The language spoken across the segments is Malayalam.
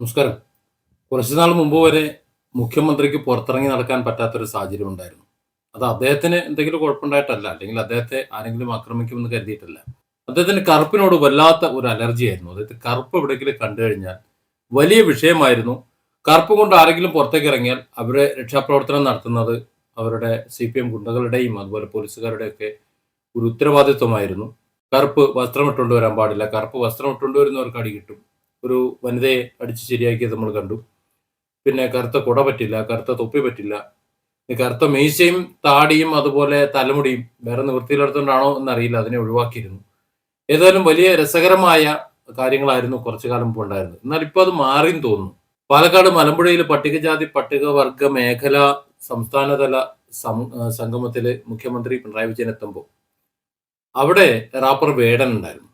നമസ്കാരം. കുറച്ചു നാൾ മുമ്പ് വരെ മുഖ്യമന്ത്രിക്ക് പുറത്തിറങ്ങി നടക്കാൻ പറ്റാത്തൊരു സാഹചര്യം ഉണ്ടായിരുന്നു. അത് അദ്ദേഹത്തിന് എന്തെങ്കിലും കുഴപ്പമുണ്ടായിട്ടല്ല. അല്ലെങ്കിൽ അദ്ദേഹത്തെ ആരെങ്കിലും ആക്രമിക്കുമെന്ന് കരുതിയിട്ടല്ല. അദ്ദേഹത്തിന് കറുപ്പിനോട് വല്ലാത്ത ഒരു അലർജി ആയിരുന്നു. അദ്ദേഹത്തെ കറുപ്പ് എവിടെയെങ്കിലും കണ്ടു കഴിഞ്ഞാൽ വലിയ വിഷയമായിരുന്നു. കറുപ്പ് കൊണ്ട് ആരെങ്കിലും പുറത്തേക്ക് ഇറങ്ങിയാൽ അവരെ രക്ഷാപ്രവർത്തനം നടത്തുന്നത് അവരുടെ സി പി എം ഗുണ്ടകളുടെയും അതുപോലെ പോലീസുകാരുടെയൊക്കെ ഒരു ഉത്തരവാദിത്വമായിരുന്നു. കറുപ്പ് വസ്ത്രം ഇട്ടുകൊണ്ട് വരാൻ പാടില്ല. കറുപ്പ് വസ്ത്രം ഇട്ടുകൊണ്ട് വരുന്നവർക്ക് അടി കിട്ടും. ഒരു വനിതയെ അടിച്ച് ശരിയാക്കിയത് നമ്മൾ കണ്ടു. പിന്നെ കറുത്ത കുട പറ്റില്ല കറുത്ത തൊപ്പി പറ്റില്ല. കറുത്ത മീശയും താടിയും അതുപോലെ തലമുടിയും വേറെ നിവൃത്തിയിലെടുത്തോണ്ടാണോ എന്നറിയില്ല അതിനെ ഒഴിവാക്കിയിരുന്നു. ഏതായാലും വലിയ രസകരമായ കാര്യങ്ങളായിരുന്നു കുറച്ചു കാലം മുമ്പ് ഉണ്ടായിരുന്നത്. എന്നാൽ ഇപ്പോൾ അത് മാറിയും തോന്നുന്നു. പാലക്കാട് മലമ്പുഴയിൽ പട്ടികജാതി പട്ടികവർഗ മേഖല സംസ്ഥാനതല സം- ആ, മുഖ്യമന്ത്രി പിണറായി വിജയൻ എത്തുമ്പോൾ അവിടെ റാപ്പർ വേടൻ ഉണ്ടായിരുന്നു.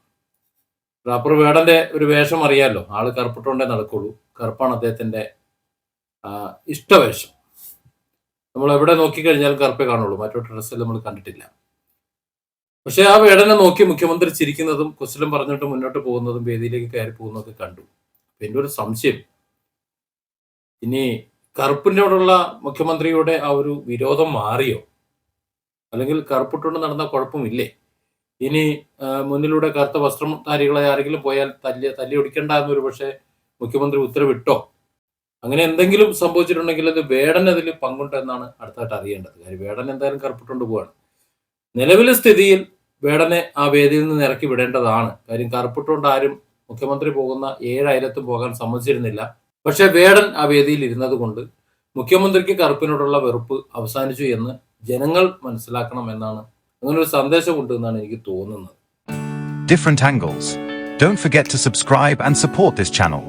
റാപ്പർ വേടന്റെ ഒരു വേഷം അറിയാലോ? ആൾ കറുപ്പിട്ടുകൊണ്ടേ നടക്കുള്ളൂ. കറുപ്പാണ് അദ്ദേഹത്തിന്റെ ഇഷ്ടവേഷം. നമ്മൾ എവിടെ നോക്കിക്കഴിഞ്ഞാലും കറുപ്പേ കാണുള്ളൂ. മറ്റൊരു ഡ്രസ്സിൽ നമ്മൾ കണ്ടിട്ടില്ല. പക്ഷെ ആ വേടനെ നോക്കി മുഖ്യമന്ത്രി ചിരിക്കുന്നതും കുശലം പറഞ്ഞിട്ട് മുന്നോട്ട് പോകുന്നതും വേദിയിലേക്ക് കയറി പോകുന്നതൊക്കെ കണ്ടു. എന്റെ ഒരു സംശയം. ഇനി കറുപ്പിനോടുള്ള മുഖ്യമന്ത്രിയുടെ ആ ഒരു വിരോധം മാറിയോ? അല്ലെങ്കിൽ കറുപ്പിട്ടുകൊണ്ട് നടന്ന കുഴപ്പമില്ലേ? ഇനി മുന്നിലൂടെ കറുത്ത വസ്ത്രധാരികളെ ആരെങ്കിലും പോയാൽ തല്ലി തല്ലി ഒടിക്കണ്ട എന്നൊരു പക്ഷേ മുഖ്യമന്ത്രി ഉത്തരവിട്ടോ? അങ്ങനെ എന്തെങ്കിലും സംഭവിച്ചിട്ടുണ്ടെങ്കിൽ അത് വേടൻ അതിൽ പങ്കുണ്ടെന്നാണ് അടുത്തായിട്ട് അറിയേണ്ടത്. കാര്യം വേടൻ എന്തായാലും കറുപ്പിട്ടുകൊണ്ട് പോവാണ്. നിലവിലെ സ്ഥിതിയിൽ വേടനെ ആ വേദിയിൽ നിന്ന് ഇറക്കി വിടേണ്ടതാണ്. കാര്യം കറുപ്പിട്ടുകൊണ്ട് ആരും മുഖ്യമന്ത്രി പോകുന്ന ഏഴ് അയലത്തും പോകാൻ സമ്മതിച്ചിരുന്നില്ല. പക്ഷെ വേടൻ ആ വേദിയിൽ ഇരുന്നത് കൊണ്ട് മുഖ്യമന്ത്രിക്ക് കറുപ്പിനോടുള്ള വെറുപ്പ് അവസാനിച്ചു എന്ന് ജനങ്ങൾ മനസ്സിലാക്കണം എന്നാണ് അങ്ങനെ ഒരു സന്ദേശം കൊണ്ടുവന്നാണ് എനിക്ക് തോന്നുന്നത് different angles. Don't forget to subscribe and support this channel.